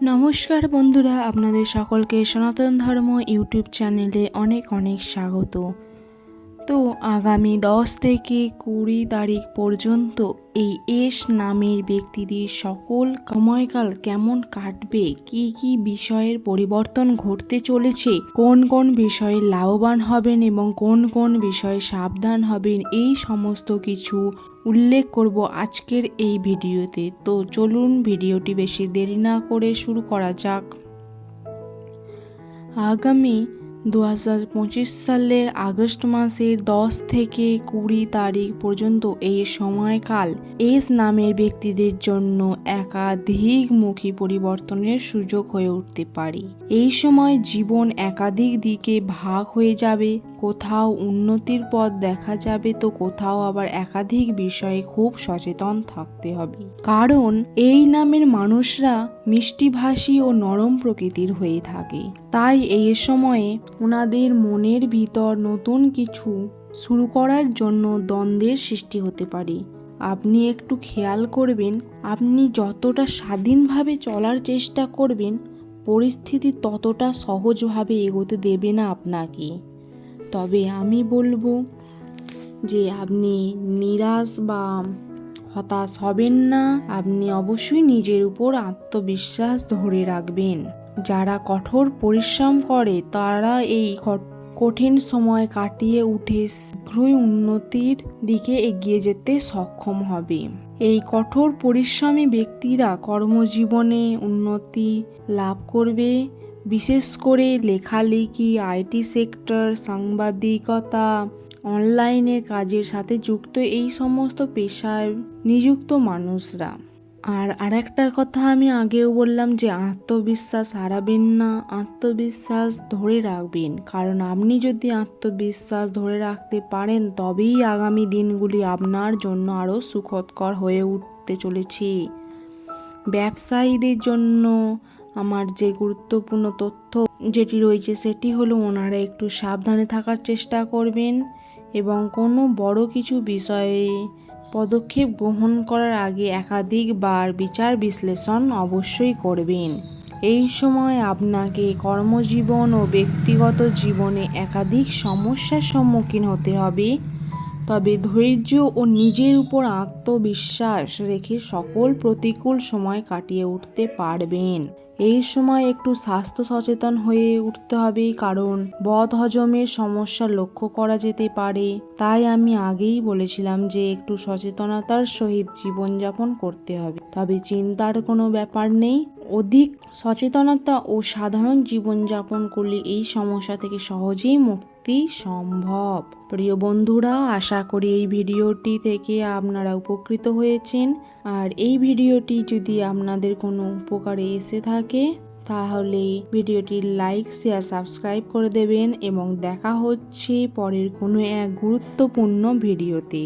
নমস্কার বন্ধুরা আপনাদের সকলকে সনাতন ধর্ম ইউটিউব চ্যানেলে অনেক অনেক স্বাগত। তো আগামী দশ থেকে কুড়ি তারিখ পর্যন্ত এই এস নামের ব্যক্তিদের সকল সময়কাল কেমন কাটবে, কি কি বিষয়ের পরিবর্তন ঘটতে চলেছে, কোন কোন বিষয়ে লাভবান হবেন এবং কোন কোন বিষয়ে সাবধান হবেন, এই সমস্ত কিছু উল্লেখ করব আজকের এই ভিডিওতে। তো চলুন ভিডিওটি বেশি দেরি না করে শুরু করা যাক। আগামী দু হাজার পঁচিশ সালের আগস্ট মাসের দশ থেকে কুড়ি তারিখ পর্যন্ত এই সময়কাল এস নামের ব্যক্তিদের জন্য একাধিকমুখী পরিবর্তনের সুযোগ হয়ে উঠতে পারে। এই সময় জীবন একাধিক দিকে ভাগ হয়ে যাবে, কোথাও উন্নতির পথ দেখা যাবে তো কোথাও আবার একাধিক বিষয়ে খুব সচেতন থাকতে হবে। কারণ এই নামের মানুষরা মিষ্টিভাষী ও নরম প্রকৃতির হয়ে থাকে। তাই এই সময়ে ওনাদের মনের ভিতর নতুন কিছু শুরু করার জন্য দ্বন্দ্বের সৃষ্টি হতে পারে। আপনি একটু খেয়াল করবেন, আপনি যতটা স্বাধীনভাবে চলার চেষ্টা করবেন, পরিস্থিতি ততটা সহজভাবে এগোতে দেবে না আপনাকে। তবে আমি বলব যে আপনি নিরাশ বা হতাশ হবেন না, আপনি অবশ্যই নিজের উপর আত্মবিশ্বাস ধরে রাখবেন। যারা কঠোর পরিশ্রম করে, তারা এই কঠিন সময় কাটিয়ে উঠে শীঘ্রই উন্নতির দিকে এগিয়ে যেতে সক্ষম হবে। এই কঠোর পরিশ্রমী ব্যক্তিরা কর্মজীবনে উন্নতি লাভ করবে, বিশেষ করে লেখালেখি, আইটি সেক্টর, সাংবাদিকতা, অনলাইনের কাজের সাথে যুক্ত এই সমস্ত পেশায় নিযুক্ত মানুষরা। আর আরেকটা কথা আমি আগেও বললাম যে আত্মবিশ্বাস হারাবেন না, আত্মবিশ্বাস ধরে রাখবেন। কারণ আপনি যদি আত্মবিশ্বাস ধরে রাখতে পারেন, তবেই আগামী দিনগুলি আপনার জন্য আরও সুখদকর হয়ে উঠতে চলেছে। ব্যবসায়ীদের জন্য আমার যে গুরুত্বপূর্ণ তথ্য যেটি রয়েছে, সেটি হলো ওনারা একটু সাবধানে থাকার চেষ্টা করবেন এবং কোনো বড় কিছু বিষয়ে পদক্ষেপ গ্রহণ করার আগে একাধিকবার বিচার বিশ্লেষণ অবশ্যই করবেন। এই সময় আপনাকে কর্মজীবন ও ব্যক্তিগত জীবনে একাধিক সমস্যার সম্মুখীন হতে হবে। তবে ধৈর্য ও নিজের উপর আত্মবিশ্বাস রেখে সকল প্রতিকূল সময় কাটিয়ে উঠতে পারবেন। এই সময় একটু স্বাস্থ্য সচেতন হয়ে উঠতে হবে কারণ বদ হজমের সমস্যা লক্ষ্য করা যেতে পারে। তাই আমি আগেই বলেছিলাম যে একটু সচেতনতার সহিত জীবনযাপন করতে হবে। তবে চিন্তার কোনো ব্যাপার নেই। অধিক সচেতনতা ও সাধারণ জীবনযাপন করলে এই সমস্যা থেকে সহজেই মুক্তি সম্ভব। প্রিয় বন্ধুরা, আশা করি এই ভিডিওটি থেকে আপনারা উপকৃত হয়েছেন। আর এই ভিডিওটি যদি আপনাদের কোনো উপকারে এসে থাকে, তাহলে ভিডিওটি লাইক, শেয়ার, সাবস্ক্রাইব করে দেবেন এবং দেখা হচ্ছে পরের কোনো এক গুরুত্বপূর্ণ ভিডিওতে।